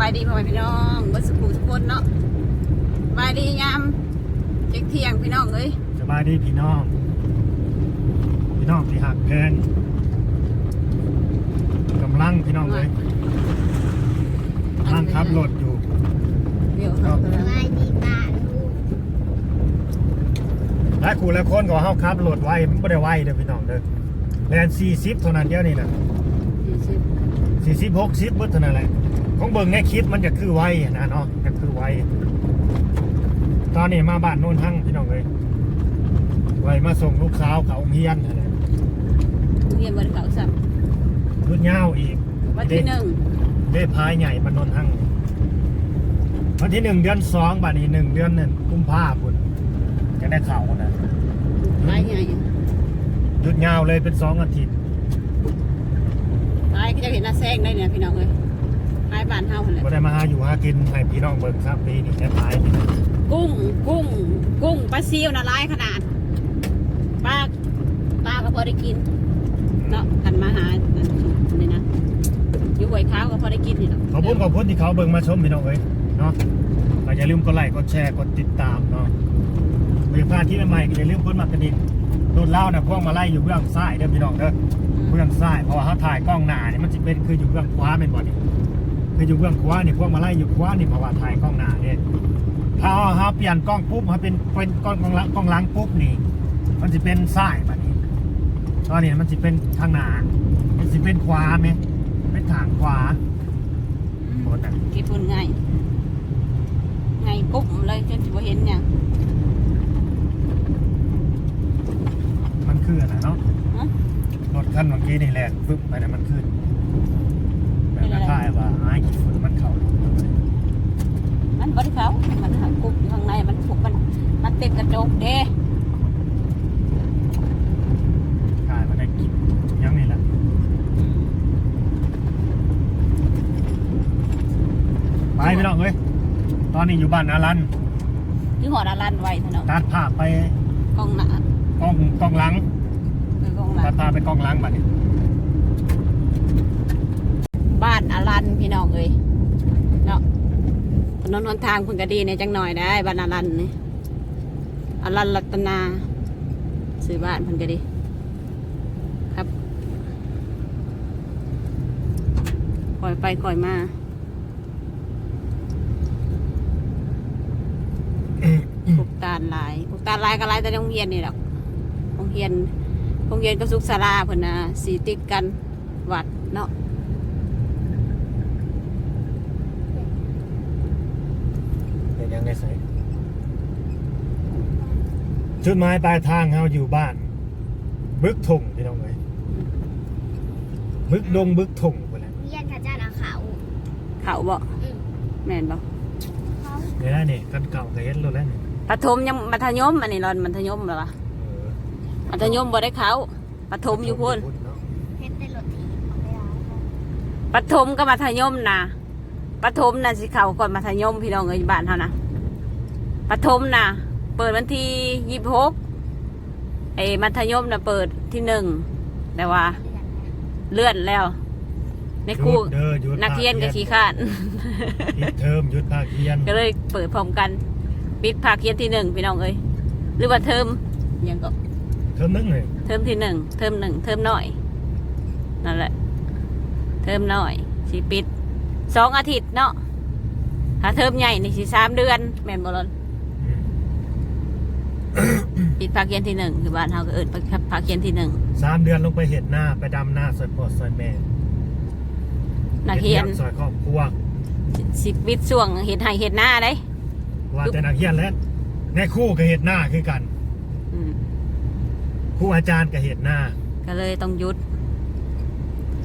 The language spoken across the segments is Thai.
บายดีพ่อแม่พี่น้องเมื่อสักครู่ทุกคนเนาะสบายดียามเที่ยงเที่ยงพี่น้องเอ้ยสบายดีพี่น้อง พี่น้องที่หักแพงกำลังพี่น้องเลยกำลังขับรถอยู่เดี๋ยวเขากำลังสบายดีป่าลูกหลายคู่หลายคนก็เฮาขับรถไวมันบ่ได้ไวเด้อพี่น้องเด้อแลน40เท่านั้นเดียวนี่น่ะสี่สิบ40 60เบิดเท่านั้นแหละ ของเบิ่งในคลิปมันจะคือไวนะเนาะก็คือไวตอนนี้มาบ้านโน่นทั้งพี่น้องเลยไวมาส่งลูกสาวเขาโรงเรียนนั่นแหละเรียนวันเขาสับรุดยาวอีกวันที่หนึ่งได้พายใหญ่มานนทั้งวันที่หนึ่งเดือนสองบัดนี้หนึ่งเดือนหนึ่งกุมภาพันธ์จะได้เข่านะตายไงหยุดยาวเลยเป็นสองอาทิตย์ตายก็จะเห็นหน้าแซงได้เนี่ยพี่น้องเอ้ย ตายบ้านเฮาหั่นแหละก็ได้มาหาอยู่หากินให้พี่น้องเบิ่งครับปีนี้แค่พายนี่นะกุ้งกุ้ง กุ้งปลาซิวน่ะร้ายขนาดปลาปลาก็พอได้กินเนาะขันมาหานี่นะอยู่ห้วยข้าวก็พอได้กินนี่เนาะขอบคุณขอบคุณที่เขาเบิ่งมาชมพี่น้องเอ้ยเนาะก็อย่าลืมกดไลค์กดแชร์กดติดตามเนาะเพื่อพลาดที่ใหม่ๆก็อย่าลืมกดมากระดิ่งรถเล่าน่ะพวกมาไล่อยู่เบื้องซ้ายเด้อพี่น้องเด้อเบื้องซ้ายเพราะว่าเขาถ่ายกล้องหน้านี่มันจะเป็นคืออยู่เบื้องขวาเป็นบ่นี่ คืออยู่เบื้องขวานี่พวกมาไล่อยู่ขวานี่เพราะว่าถ่ายกล้องหน้าเนี่ยถ้าเขาเปลี่ยนกล้องปุ๊บเขาเป็นเป็นกล้องกล้องหลังกล้องหลังปุ๊บนี่ มันจะเป็นซ้ายแบบนี้ตอนนี้มันจะเป็นทางหน้ามันจะเป็นขวาไหมเป็นทางขวาโคตรน่ะคิดพูดง่ายง่ายกุ๊บเลยจนสิบ่เห็นเนี่ยงมันคืออะไรเนาะฮะรถคันเมื่อกี้นี่แหละปึ๊บไปเนี่ยมันขึ้นแบบคล้ายๆว่าไอ้ขี้ฝุ่นมันเข่า มันบริเขามันหักกุ๊บอยู่ข้างในมันถูกมัน มันเต็มกระจกเด้กลายมาได้กินยังนี่แหละไปพี่น้องเอ้ยตอนนี้อยู่บ้านอารันที่หอดาลันไว้เถอะเนาะตัดภาพไปกล้องหน้ากล้องกล้องหลังคือกล้องหลัตังดภาพไปกล้องหลังบัดนี้บ้านอารันพี่น้องเอ้ยเนาะถนนหนทางเพิ่นก็ดีเนี่ยจังหน่อยได้บ้านอารันนี่ อารันรัตนาซื้อบ้านเพิ่นก็ดีครับคอยไปคอยมาปลูกตาลหลายปลูกตาลหลายก็หลายแต่ในโรงเรียนนี่แหละโรงเรียนโรงเรียนก็สุขศาลาเพิ่นน่ะสีติดกันวัดเนาะเห็นยังไงใส่ จุดหมายปลายทางเราอยู่บ้าน บึกถุงพี่น้องเอ้ยบึกดงบึกถุงไปแล้วเรียนข้าเจ้านาเขาเขาบอกอืมแม่นบอกเขาเดี๋ยวนะนี่กันเก่าก็เห็นแล้วแหล้วนี่ปฐมยังมัธยมอันนี้รอนมัธยมเหรอวะเออมัธยมบ่ได้เขาปฐมอยู่พุ่นเนาะเฮ็ดได้รถทีเอาไปเอาปฐมกับมัธยมนะปฐมน่ะสิเขาก่อนมัธยมพี่น้องเอ้ยบ้านเฮานะปฐมน่ะ เปิดวันที่ยี่สิบหกไอ้มัธยมน่ะเปิดที่หนึ่งแต่ว่าเรียนนะเลื่อนแล้ว ในครูหยุดเด้อหยุดนักเรียนกับขี้ข้านปิดเทอมหยุดภาคเรียนก็เลยเปิดพร้อมกันปิดภาคเรียนที่หนึ่งพี่น้องเอ้ยหรือว่าเทอมอิหยังก็เทอมนึงเลยเทอมที่หนึ่งเทอมหนึ่งเทอมน้อยนั่นแหละเทอมน้อยสิปิดสองอาทิตย์เนาะถ้าเทอมใหญ่นี่สิสามเดือนแม่นบ่ลนอืม ปิดภาคเรียนที่หนึ่งคือบ้านเฮาก็เอิ้นภาคเรียนที่หนึ่งสามเดือนลงไปเห็ดหน้าไปดำหน้าซอยพ่อซอยแม่นักเรียนฮ็ดงซอยครอบครัวสิปิดช่วงเฮ็ดให้เฮ็ดหน้าได้ว่าแต่นักเรียนแล้วในครู่ก็เห็ดหน้าคือกันอืมครู่อาจารย์ก็เห็ดหน้า ก็เลยต้องหยุด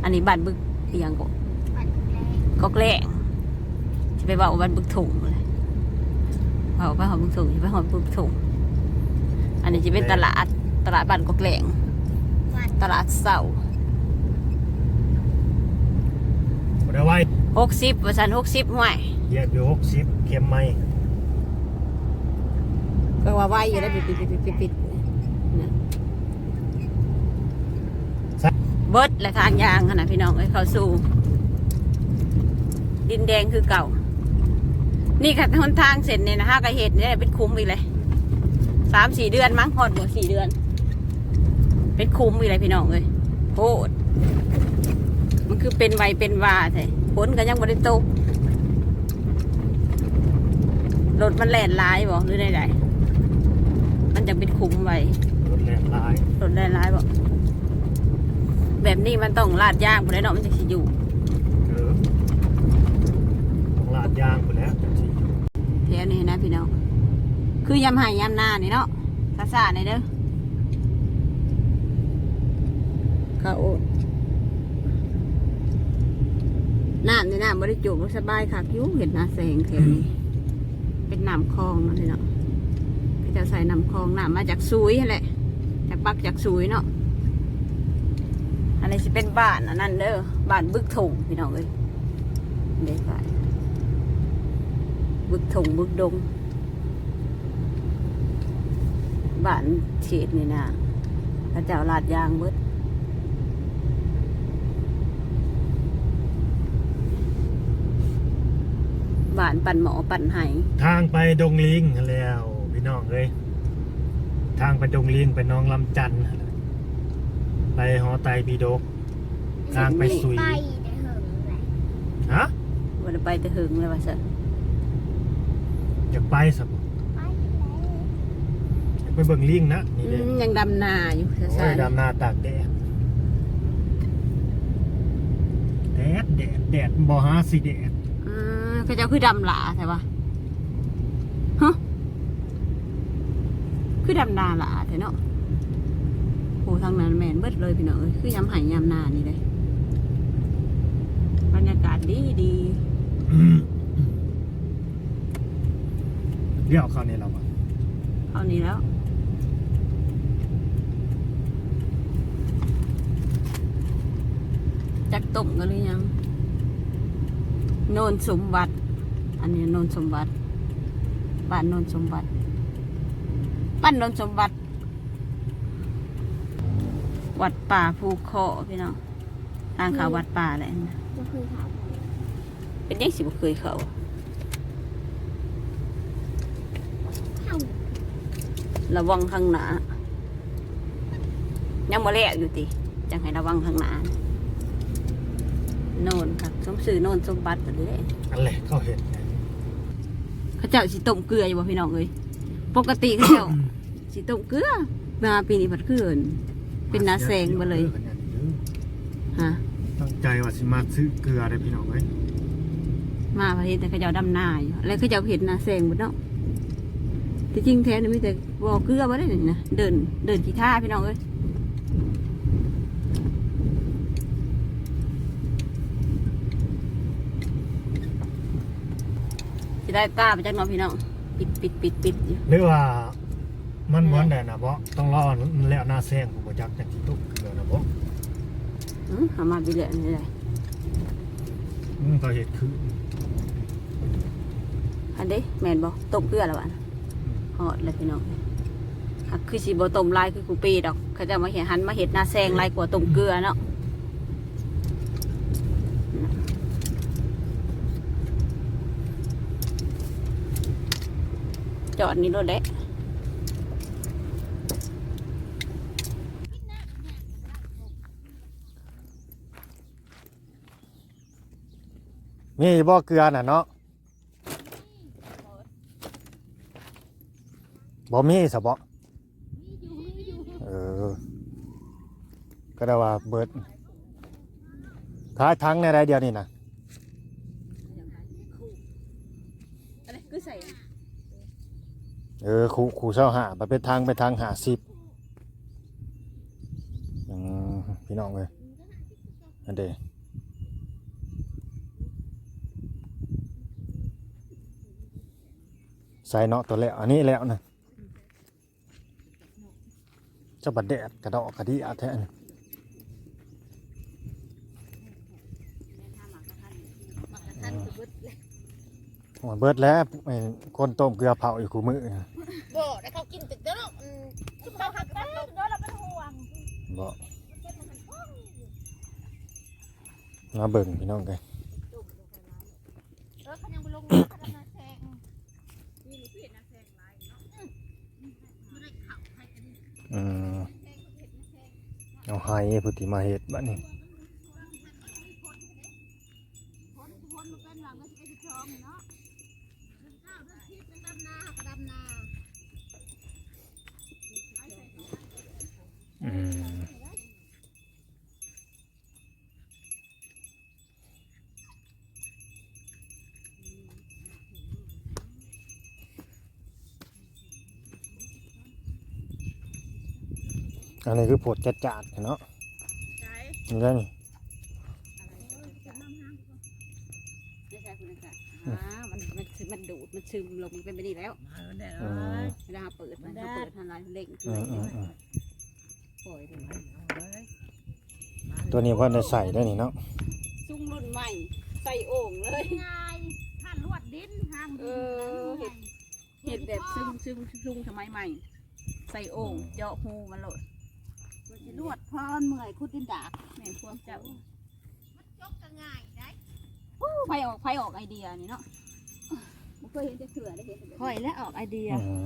อันนี้บ้านบึกเอียงก็ปัดแรกก็แกล้งจะไปบอกว่าบ้านบึกถุงเลยบอกไปหอบึกถุงจะไปหอบึกถุงอั นนี้จะเป็นตลาดตลาดบ้านก็แกล้งวันตลาดเสาบ่ได้ไว้หกสิบว่าสันหกสิบห่วยเหยียบอยู่หกสิบเข็มไม้ก็ว่าไวอยู่แล้วปิดปิดปิดปิดปิดปิดนะเบิดและทางยางขนาดพี่น้องเอ้ยเขาสู่ดินแดงคือเก่า นี่ค่ะหนทางเสร็จเนี่ยนะฮะกระเหตุเนี่ยเป็นคุ้มอีกเลย สามสี่เดือนมั้งพอดบ่สี่เดือน เป็นคุ้มอีกเลยพี่น้องเลยโคตรมันคือเป็นไวเป็นวาใช่ฝนก็ยังบ่ได้ตกรถมันแล่นหลายบ่หรือใดๆมันจะเป็นคุ้มไวรถแรงร้ายรถแล่นหลายบ่แบบนี้มันต้องลาดยางบ่ได้เนาะมันจะสิอยู่เออต้องลาดยางไปแล้วจังสิแถวนี้นะพี่น้อง คือยำไห่ยำนานี่เนาะซาซาในอยเด้อเขาน้ำในน้ำบริจุบสบายคักอยุ่เห็นนาแสงแถวนี้ เป็นน้ำคลองเนาะพี่น้องเขาจะใส่น้ำคลองน้ำมาจากซุยนั่นแหละจากปักจากซุยเนาะอันนี้สิเป็นบ้านอันนั้นเด้อบ้านบึกถงพี่น้องเอ้ยเด็กไปบึกถงบึกดง บ้านเฉดนี่นะพระเจ้าลาดยางเบิดบ้านปั่นหมอปั่นไห้ทางไปดงลิงนั่นแล้วพี่น้องเอ้ยทางไปดงลิงไปหน้องลำจันทน์นั่นแหละไปหอไตรปีดก ทางไปสุยไปเดี๋ยวเหิงเลยฮะวันไปแต่หึงเลยว่าสันอยากไปสักบ่ ไปแล้วไปเบิ่งลิงนะนี่อืเด้มยังดำนาอยู่โอ้ใช่ยดำนาตากแดดแดดแดดแดดบ่หาสิแดดอืมเขาเจ้าคือดำหลาใช่ปะฮะคือดำนาหลาแต่เนาะโหทางนั้นแมนเบิดเลยพี่น้องเอ้ยคือยำไห่ยำนานี่เลยบรรยากาศดีดีเรียกเขาเนี่ยเราอะเท่านี้แล้ว จักตุ่มกันหรือยัง โนนสมบัติ อันนี้โนนสมบัติ บ้านโนนสมบัติ บ้านโนนสมบัติ วัดป่าภูเคาะพี่น้อง ทางเขาวัดป่าแหละจะคุยถาเป็นยังสิบ่เคยเขาเอ้าระวังข้างหน้ายังมาแลกอยู่ติจังให้ระวังข้างหน้า โนนครับสมสื่อโนนสมบัติตัวนี้แหละอันแหละเขาเห็นไงเขาเจ้าสิต้มเกลืออยู่บ่พี่น้องเอ้ยปกติเขาเจ้าสิต้มเกลือมาปีนี้ผัดขึ้นเป็นนาแซงมาเลยฮะตั้งใจว่าสิมาซื้อเกลือได้พี่น้องเอ้ยมาประเทศแต่เขาเจ้าดำนาอยู่แล้วเขาเจ้าเห็นนาแซงหมดเนาะที่จริงแท้นี่มีแต่บ่อเกลือบ่ได้นี่นะเดินเดินกีท่าพี่น้องเอ้ย สิได้ตาไปจากน้องพี่น้องปิดปิดปิดปิดอยู่หรือว่ามันเหมือนแดดนะบ่ต้องรอมันแล้วหน้าแซงผมบ่จักจักสิตุกเกลือนะบ่อืมเอามาไปเลยนี่เลยอืมเขาเห็นคืออันเด้แม่นบ่ต้มเกลือแล้ววะฮอดเลยพี่น้องหักคือสิบ่ต้มลายคือกูปีดอก เขาจะมาเห็นหันมาเห็ดหน้าแซงลายกว่าต้มเกลือเนาะ จอดนี่รถเละนี่บ่อเกลือน่ะเนาะบ่มีซะบ่เออ ก็ได้ว่าเบิดท้ายทั้งในไรเดียวนี่นะ อะไรคือใส่ เออขู่ขู่เช่าหาไปเป็นทางไปทางหาสิบอืมพี่น้องเลยอันเดใส่เนาะตัวแล้วอันนี้แล้วนะเจะบัดแดดกระดอกกระดิอาแท้นี่โอ้ยเบิดแล้วไอ้คนต้มเกลือเผาอยู่คู่มือ บ่ได้เขากินตึกเด้ออืมกินข้าหักกันเด้อเราเป็นห่วงบ่มาเบิ่งพี่น้องกันอืมเอาไห้พุทธิมาเฮ็ดบัดนี้ อืม อันนี้คือผดจัดจัดๆเนาะนี่แหละนี่ไม่ใช่คุณค่ะอ่ามันมันซึมมันดูดมันซึมลงมันเป็นไปนี่แล้วอืมเวลาเปิดมันเปิดทันไรเล่งอืมอืมอืมปล่อยเลยตัวนี้เพิ่นได้ใส่ได้นี่เนาะซุ้มรุ่นใหม่ ใส่โอ่งเลยง่ายท่านลวดดินทางเออเห็ดเห็ดแบบซึ่งซึ่งซึ่งสมัยใหม่ ใส่โอ่งเจาะหูมันโหลด มันจะลวดพอนเมื่อยคุดดินดากแม่นความเจ้าจกก็ง่ายได้ไฟออกไฟออกไอเดียนี่เนาะบ่เคยเห็นจะเถื่อได้เห็นค่อยและออกไอเดียอืม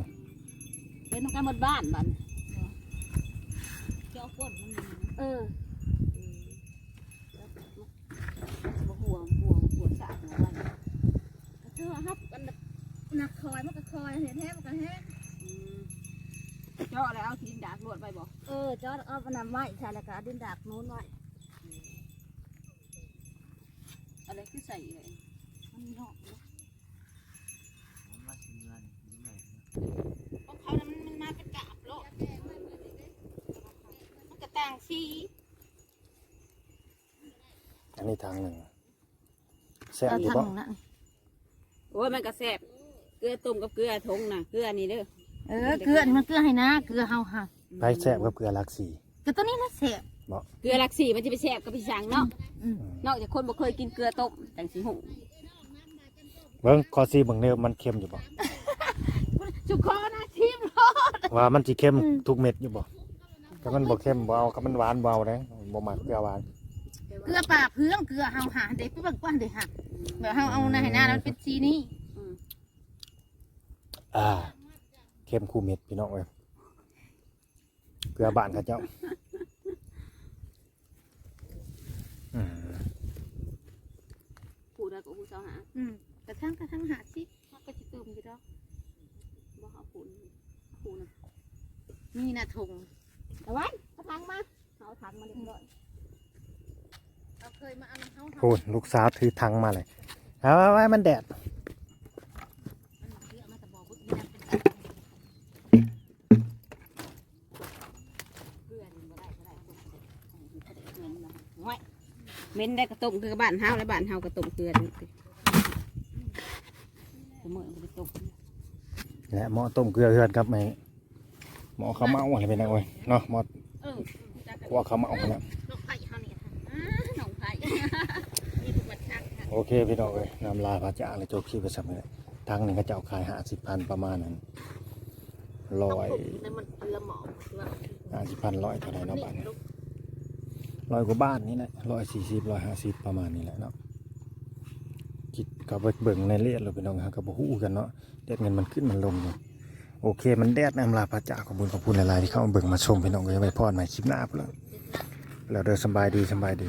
เป็นต้องการหมดบ้านบันเจ้าก้นมันมีนะเออแล้วห่วงห่วงห่วงสะหัวมันเธอฮับกันแบบหนักคอยมันก็คอยเห็นแท้มันก็แห้งอืมเจาะแล้วเอาทีนดากลวดไปบ อกเออจอดเอาน้ำไม้ใช่แล้วก็เอาดินดากนู้นไว้อะไรคือใส่เลยมันมีหอกเนาะของเขานะมันมันมาเป็นกาบโลดมันกระต่างสีอันนี้ทางหนึ่งแซ่บอยู่บ่โอ้ยมันกระแสบเกลือต้มกับเกลือทงน่ะเกลือนี่เด้อเออเกลือนี่มันเกลือให้นะเกลือเฮาค่ะ ไปแซ่บกับเกลือหลักสี่เกลือตัวนี้นะเสียเกลือหลักสีมันจะไปแสบกับพี่ช้างเนาะอืมนอกจากคนบ่เคยกินเกลือต้มแต่งสีหงเบิ่งคอซีเบิ่งเด้อมันเค็มอยู่บ่ชุกคอนะชิมว่ามันสิเค็มทุกเม็ดอยู่บ่ถ้ามันบ่เค็มบ่เอาถ้ามันหวานบ่เอาเด้บ่มักเกลือหวานเกลือป่าเพื่องเกลือเฮาหาเด็กไปเบิ่งกว้านเด็กหักเดี๋ยวเฮาเอาในให้หน้าแล้วเป็นสีนี้อ่าเค็มคู่เม็ดพี่น้องเอ้ย เกลือบ้านเขาเจ้าอืมผูได้กับผู้สาวหาอืมกระทั่งกระทั่งหาสิเขาก็จะตื่มอยู่ดอกบ่เอาผูนี่ผูน่ะมีนะถุงเอาไว้เอาถังมาเอาถังมาเรียบร้อยเราเคยมาเอาน้ำเฮาพูดลูกสาวถือถังมาเลยเอาไว้ไว้มันแดด เกลือนี่บ่ได้บ่ได้เหม็นบ่ไว้ เหม็นได้กระต้มคือกับบ้านเฮาและบ้านเฮากระต้มเกลือนี่สิผมเหมือนกระต้มและหม้อต้มเกลือเฮือนครับแม่หม้อข้าวเมาอะไรเป็นไงโอ้ยเนาะหม้อเออจักกันคั่วข้าวเมาเนี่ยนกไผ่เฮานี่ค่ะอ่าหนองไผ่มีทุกวันชักค่ะโอเคพี่น้องเอ้ยน้ำลายพระจ่างเลยจบคลิปไปสักเลยทั้งหนึ่งก็จะเอาขายห้าสิบพันประมาณนั้นร้อยนั่นมันละหมอคือว่าห้าสิบพันร้อยเท่าไหรเนาะบ้านนี้ ร้อยกว่าบ้านนี่แหละร้อยสี่สิบร้อยห้าสิบประมาณนี้แหละเนาะคิดกับไปเบิ่งในเลียดเราพี่น้องฮะกับหู้กันเนาะเด็ดเงินมันขึ้นมันลงเลยโอเค มันแดดนะลาพระจ้างขอบคุณขอบคุณหลายๆที่เข้ามาเบิ่งมาชมพี่น้องก็จะไปพอดใหม่คลิปหน้าพุ่นละแล้วเดินสบายดีสบายดี